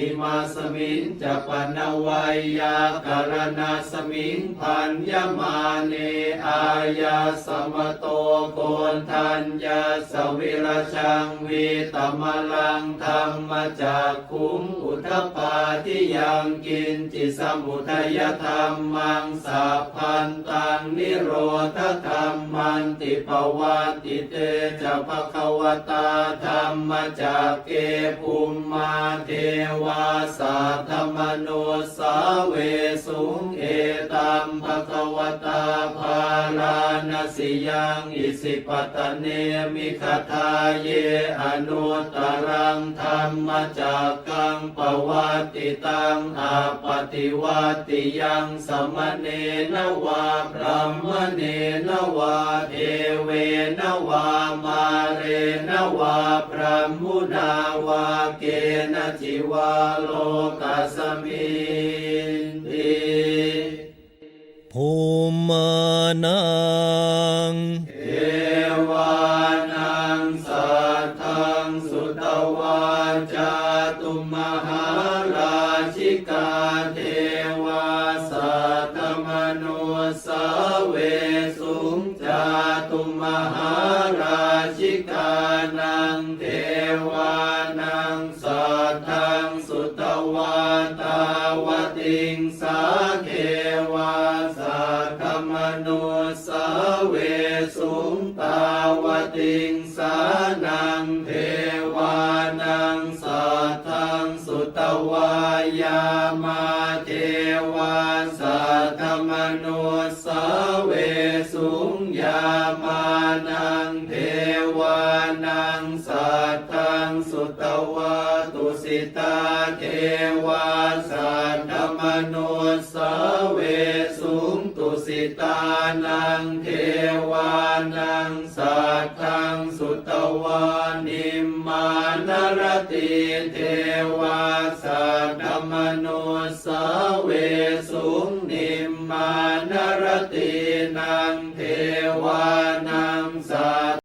อิมาสมิงจะปนวัยาการณาสมิงพันยมาเนอายาสมโตโกนทัญญาสวิรชังวีตมลังธรรมจากคุมอุทปาทิยังกินจิสมุทยธรรมังสัพพันตังนิโรธธรรมันติภวัติเตจะภควตาธรรมจากเกภูมิมาเทวาสัทธมโนสาเวสุงเอตัมภควตาภาลานสิยังอิสิปตะเนมิคทาเยอนุตรังธรรมจากกังปวัติตังอาปฏิวัติยังสมเนนวาพรหมเนนวาเทเวนวามาเรนวาพรหมุนาวาเกณจิวาโลกัสมินติภูมานังเอวานังสัทธังสุตวาจาตุมหาราชิกาเทวาสัตตมโนสาเวสุงจาตุมหาราชิกานังเทวานังสัทธังสุต วาตาวติงสาเทวาสัทธมโนสาเวสุงตาวติงสานังเทวานังสัทธังสุตวายามาเทวาสัทธมโนสาเวสุงยามานัง สุตวะตุสิตาเทวาสันธมนุสเวสุงตุสิตานังเทวานังสัตทังสุตวานิมมานรติเทวาสันธมนุสเวสุงนิมมานรตินังเท